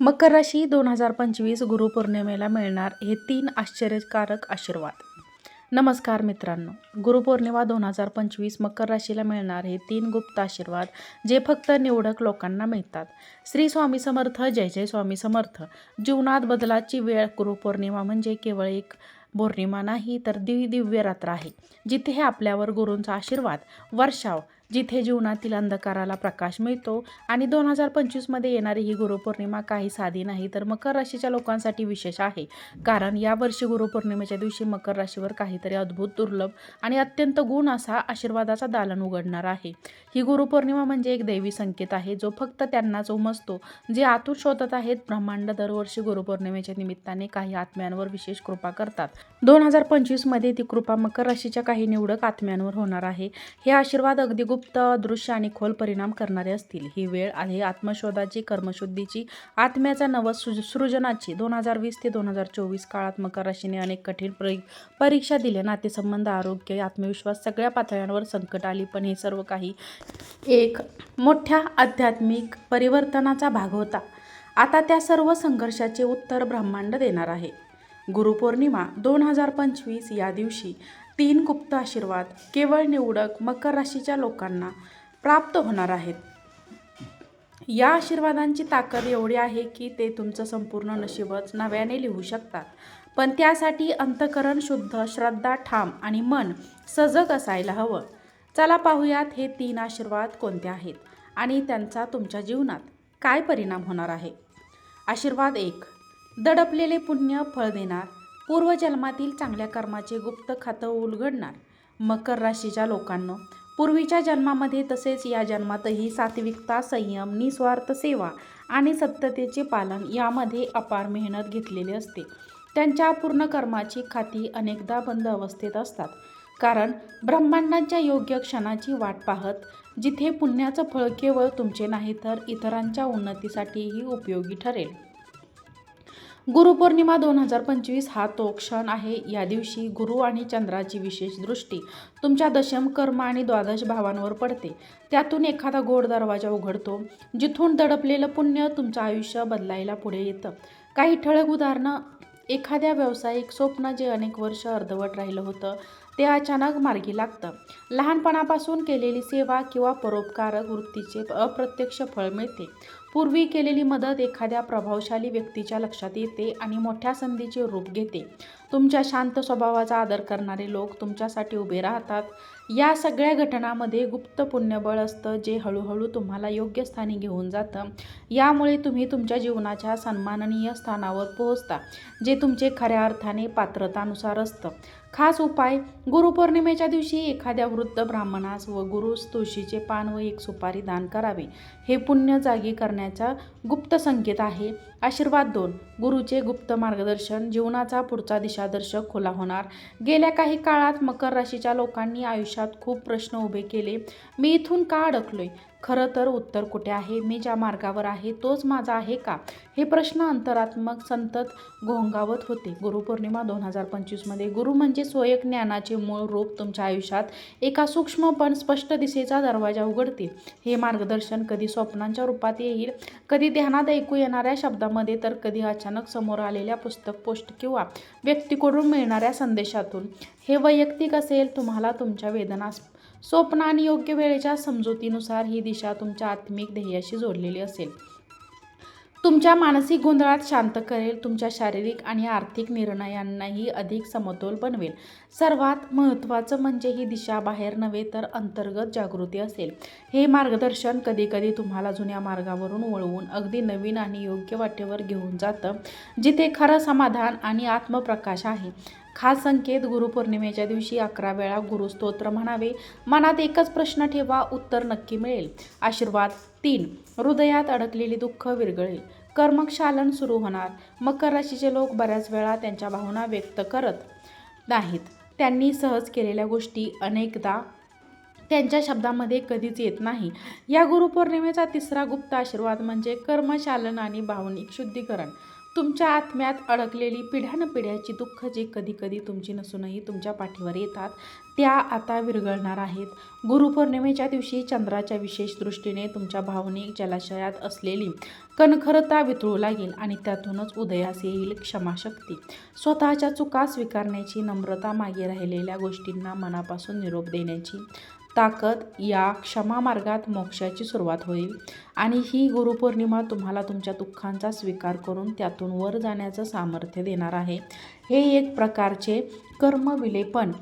मकर राशी दोन हजार पंचवीस गुरुपौर्णिमेला मिळणार हे तीन आश्चर्यकारक आशीर्वाद. नमस्कार मित्रांनो गुरुपौर्णिमा दोन हजार पंचवीस मकर राशीला मिळणार हे तीन गुप्त आशीर्वाद जे फक्त निवडक लोकांना मिळतात. श्री स्वामी समर्थ जय जय स्वामी समर्थ. जीवनात बदलाची वेळ गुरुपौर्णिमा म्हणजे केवळ एक पौर्णिमा नाही तर दिव्य रात्र आहे जिथे हे आपल्यावर गुरूंचा आशीर्वाद वर्षाव जिथे जीवनातील अंधकाराला प्रकाश मिळतो आणि दोन हजार पंचवीसमध्ये येणारी ही गुरुपौर्णिमा काही साधी नाही तर मकर राशीच्या लोकांसाठी विशेष आहे. कारण यावर्षी गुरुपौर्णिमेच्या दिवशी मकर राशीवर काहीतरी अद्भुत दुर्लभ आणि अत्यंत गुण असा आशीर्वादाचा दालन उघडणार आहे. ही गुरुपौर्णिमा म्हणजे एक दैवी संकेत आहे जो फक्त त्यांनाच उमसतो जे आतुर शोधत आहेत. ब्रह्मांड दरवर्षी गुरुपौर्णिमेच्या निमित्ताने काही आत्म्यांवर विशेष कृपा करतात. दोन हजार पंचवीसमध्ये ती कृपा मकर राशीच्या काही निवडक आत्म्यांवर होणार आहे. हे आशीर्वाद अगदी गुप्त दृश्य आणि खोल परिणाम करणारे असतील. ही वेळ आहे आत्मशोधाची कर्मशुद्धीची आत्म्याचा नव सृजनाची. दोन हजार वीस ते दोन हजार चोवीस काळात मकर राशीने अनेक कठीण परी परीक्षा दिल्या. नातेसंबंध आरोग्य आत्मविश्वास सगळ्या पातळ्यांवर संकट आली पण हे सर्व काही एक मोठ्या आध्यात्मिक परिवर्तनाचा भाग होता. आता त्या सर्व संघर्षाचे उत्तर ब्रह्मांड देणार आहे. गुरुपौर्णिमा दोन हजार पंचवीस या दिवशी तीन गुप्त आशीर्वाद केवळ निवडक मकर राशीच्या लोकांना प्राप्त होणार आहेत. या आशीर्वादांची ताकद एवढी आहे की ते तुमचं संपूर्ण नशीबच नव्याने लिहू शकतात. पण त्यासाठी अंतकरण शुद्ध श्रद्धा ठाम आणि मन सजग असायला हवं. चला पाहूयात हे तीन आशीर्वाद कोणते आहेत आणि त्यांचा तुमच्या जीवनात काय परिणाम होणार आहे. आशीर्वाद एक दडपलेले पुण्य फळ देणार. पूर्वजन्मातील चांगल्या कर्माचे गुप्त खातं उलगडणार. मकर राशीच्या लोकांना पूर्वीच्या जन्मामध्ये तसेच या जन्मातही सात्विकता संयम निस्वार्थ सेवा आणि सत्यतेचे पालन यामध्ये अपार मेहनत घेतलेली असते. त्यांच्या पूर्ण कर्माची खाती अनेकदा बंद अवस्थेत असतात. कारण ब्रह्मांडाच्या योग्य क्षणाची वाट पाहत जिथे पुण्याचं फळ केवळ तुमचे नाही तर इतरांच्या उन्नतीसाठीही उपयोगी ठरेल. गुरुपौर्णिमा दोन हजार पंचवीस हा तो क्षण आहे. या दिवशी गुरु आणि चंद्राची विशेष दृष्टी तुमच्या दशम कर्म आणि द्वादश भावांवर पडते. त्यातून एखादा गोड दरवाजा उघडतो जिथून दडपलेलं पुण्य तुमचं आयुष्य बदलायला पुढे येतं. काही ठळक उदाहरणं. एखाद्या व्यावसायिक स्वप्न जे अनेक वर्ष अर्धवट राहिलं होतं ते अचानक मार्गी लागतं. लहानपणापासून केलेली सेवा किंवा परोपकारक वृत्तीचे अप्रत्यक्ष फळ मिळते. पूर्वी केलेली मदत एखाद्या प्रभावशाली व्यक्तीच्या लक्षात येते आणि मोठ्या संधीचे रूप घेते. तुमच्या शांत स्वभावाचा आदर करणारे लोक तुमच्यासाठी उभे राहतात. या सगळ्या घटनामध्ये गुप्त पुण्यबळ असतं जे हळूहळू तुम्हाला योग्य स्थानी घेऊन जातं. यामुळे तुम्ही तुमच्या जीवनाच्या सन्माननीय स्थानावर पोहोचता जे तुमचे खऱ्या अर्थाने पात्रतानुसार असतं. खास उपाय गुरुपौर्णिमेच्या दिवशी एखाद्या वृद्ध ब्राह्मणास व गुरुस तुळशीचे पान व एक सुपारी दान करावे. हे पुण्य जागी करण्याचा गुप्त संकेत आहे. आशीर्वाद दोन. गुरुचे गुप्त मार्गदर्शन जीवनाचा पुढचा दिशादर्शक खुला होणार. गेल्या काही काळात मकर राशीच्या लोकांनी आयुष्यात खूप प्रश्न उभे केले. मी इथून का अडकलोय? खरं तर उत्तर कुठे आहे? मी ज्या मार्गावर आहे तोच माझा आहे का? हे प्रश्न अंतरात्मक संतत घोंगावत होते. गुरुपौर्णिमा दोन हजार पंचवीसमध्ये गुरु म्हणजे स्वयं ज्ञानाचे मूळ रूप तुमच्या आयुष्यात एका सूक्ष्म पण स्पष्ट दिशेचा दरवाजा उघडते. हे मार्गदर्शन कधी स्वप्नांच्या रूपात येईल? कधी ध्यानात ऐकू येणाऱ्या क्षेत्रामध्ये तर कधी अचानक समोर आलेल्या पुस्तक पोस्ट किंवा व्यक्तीकडून मिळणाऱ्या संदेशातून. हे वैयक्तिक असेल तुम्हाला तुमच्या वेदना स्वप्न आणि योग्य वेळेच्या समजुतीनुसार ही दिशा तुमच्या आत्मिक ध्येयाशी जोडलेली असेल. तुमच्या मानसिक गोंधळात शांत करेल तुमच्या शारीरिक आणि आर्थिक निर्णयांनाही अधिक समतोल बनवेल. सर्वात महत्त्वाचं म्हणजे ही दिशा बाहेर नव्हे तर अंतर्गत जागृती असेल. हे मार्गदर्शन कधीकधी तुम्हाला जुन्या मार्गावरून वळवून अगदी नवीन आणि योग्य वाटेवर घेऊन जातं जिथे खरं समाधान आणि आत्मप्रकाश आहे. खास संकेत गुरुपौर्णिमेच्या दिवशी अकरा वेळा गुरुस्तोत्र म्हणावे. मनात एकच प्रश्न ठेवा उत्तर नक्की मिळेल. आशीर्वाद तीन. हृदयात अडकलेली दुःख विरघळेल. कर्मक्षालन सुरू होणार. मकर राशीचे लोक बऱ्याच वेळा त्यांच्या भावना व्यक्त करत नाहीत. त्यांनी सहज केलेल्या गोष्टी अनेकदा त्यांच्या शब्दामध्ये कधीच येत नाही. या गुरुपौर्णिमेचा तिसरा गुप्त आशीर्वाद म्हणजे कर्मशालन आणि भावनिक शुद्धीकरण. तुमच्या आत्म्यात अडकलेली पिढ्यानपिढ्याची दुःख जी कधी कधी तुमची नसूनही तुमच्या पाठीवर येतात त्या आता विरघळणार आहेत. गुरुपौर्णिमेच्या दिवशी चंद्राच्या विशेष दृष्टीने तुमच्या भावनिक जलाशयात असलेली कणखरता वितळू लागेल आणि त्यातूनच उदयास येईल क्षमाशक्ती. स्वतःच्या चुका स्वीकारण्याची नम्रता मागे राहिलेल्या गोष्टींना मनापासून निरोप देण्याची ताकद या क्षमा मार्गात मोक्षाची सुरुवात होईल. आणि ही गुरुपौर्णिमा तुम्हाला तुमच्या दुःखांचा स्वीकार करून त्यातून वर जाण्याचं सामर्थ्य देणार आहे. हे एक प्रकारचे कर्मविलेपन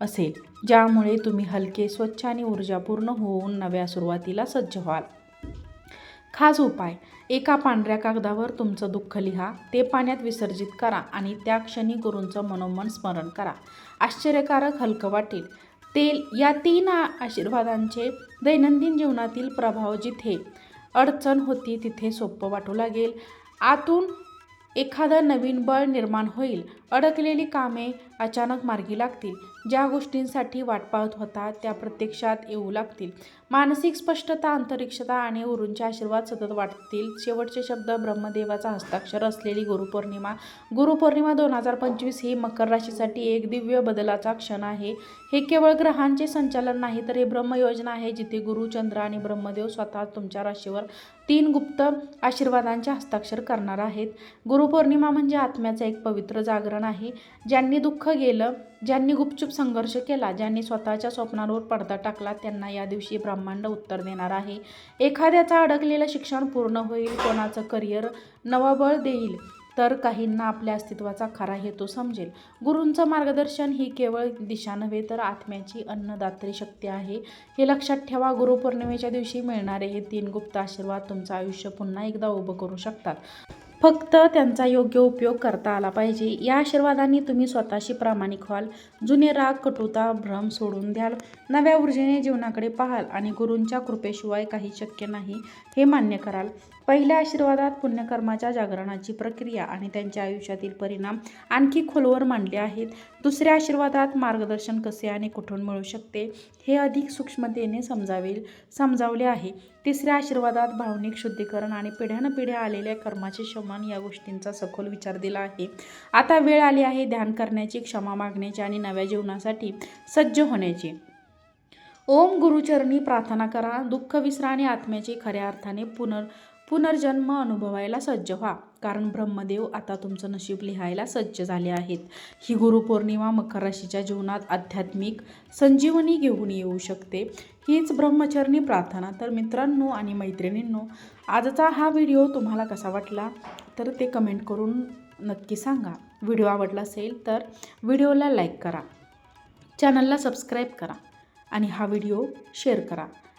असेल ज्यामुळे तुम्ही हलके स्वच्छ आणि ऊर्जापूर्ण होऊन नव्या सुरुवातीला सज्ज व्हाल. खास उपाय. एका पांढऱ्या कागदावर तुमचं दुःख लिहा ते पाण्यात विसर्जित करा आणि त्या क्षणी गुरूंचं मनोमन स्मरण करा. आश्चर्यकारक हलकं वाटेल. ते या तीन आशीर्वादांचे दैनंदिन जीवनातील प्रभाव जिथे अडचण होती तिथे सोपं वाटू लागेल. आतून एखादं नवीन बळ निर्माण होईल. अडकलेली कामे अचानक मार्गी लागतील. ज्या गोष्टींसाठी वाट पाहत होता त्या प्रत्यक्षात येऊ लागतील. मानसिक स्पष्टता अंतरिक्षता आणि गुरूंचे आशीर्वाद सतत वाटतील शेवटचे शब्द ब्रह्मदेवाचा हस्ताक्षर असलेली गुरुपौर्णिमा. गुरुपौर्णिमा दोन हजार पंचवीस ही मकर राशीसाठी एक दिव्य बदलाचा क्षण आहे. हे केवळ ग्रहांचे संचालन नाही तर हे ब्रह्मयोजना आहे जिथे गुरु चंद्र आणि ब्रह्मदेव स्वतः तुमच्या राशीवर तीन गुप्त आशीर्वादांचे हस्ताक्षर करणार आहेत. गुरुपौर्णिमा म्हणजे आत्म्याचं एक पवित्र जागरण आहे. ज्यांनी दुःख गेलं ज्यांनी गुपचूप संघर्ष केला ज्यांनी स्वतःच्या स्वप्नांवर पडदा टाकला त्यांना या दिवशी ब्रह्मांड उत्तर देणार आहे. एखाद्याचा अडकलेलं शिक्षण पूर्ण होईल कोणाचं करिअर नवबळ देईल तर काहींना आपल्या अस्तित्वाचा खरा हेतू समजेल. गुरूंचं मार्गदर्शन ही केवळ दिशा नव्हे तर आत्म्याची अन्नदात्री शक्ती आहे. हे लक्षात ठेवा गुरुपौर्णिमेच्या दिवशी मिळणारे हे तीन गुप्त आशीर्वाद तुमचं आयुष्य पुन्हा एकदा उभं करू शकतात. फक्त त्यांचा योग्य उपयोग करता आला पाहिजे. या आशीर्वादांनी तुम्ही स्वतःशी प्रामाणिक व्हाल. जुने राग कटुता भ्रम सोडून द्याल. नव्या ऊर्जेने जीवनाकडे पाहाल आणि गुरूंच्या कृपेशिवाय काही शक्य नाही हे मान्य कराल. पहिल्या आशीर्वादात पुण्यकर्माच्या जागरणाची प्रक्रिया आणि त्यांच्या आयुष्यातील परिणाम आणखी खोलवर मांडले आहेत. दुसऱ्या आशीर्वादात मार्गदर्शन कसे आणि कुठून मिळू शकते हे अधिक सूक्ष्मतेने समजावेल समजावले आहे. तिसऱ्या आशीर्वादात भावनिक शुद्धीकरण आणि पिढ्यानपिढ्या आलेल्या कर्माचे शमन या गोष्टींचा सखोल विचार दिला आहे. आता वेळ आली आहे ध्यान करण्याची क्षमा मागण्याची आणि नव्या जीवनासाठी सज्ज होण्याची. ओम गुरुचरणी प्रार्थना करा. दुःख विसरा आणि आत्म्याचे खऱ्या अर्थाने पुनर पुनर्जन्म अनुभवायला सज्ज व्हा. कारण ब्रह्मदेव आता तुमचं नशीब लिहायला सज्ज झाले आहेत. ही गुरुपौर्णिमा मकर राशीच्या जीवनात आध्यात्मिक संजीवनी घेऊन येऊ शकते. हीच ब्रह्मचरणी प्रार्थना. तर मित्रांनो आणि मैत्रिणींनो आजचा हा व्हिडिओ तुम्हाला कसा वाटला? तर ते कमेंट करून नक्की सांगा. व्हिडिओ आवडला असेल तर व्हिडिओला लाईक करा. चॅनलला सबस्क्राईब करा आणि हा व्हिडिओ शेअर करा.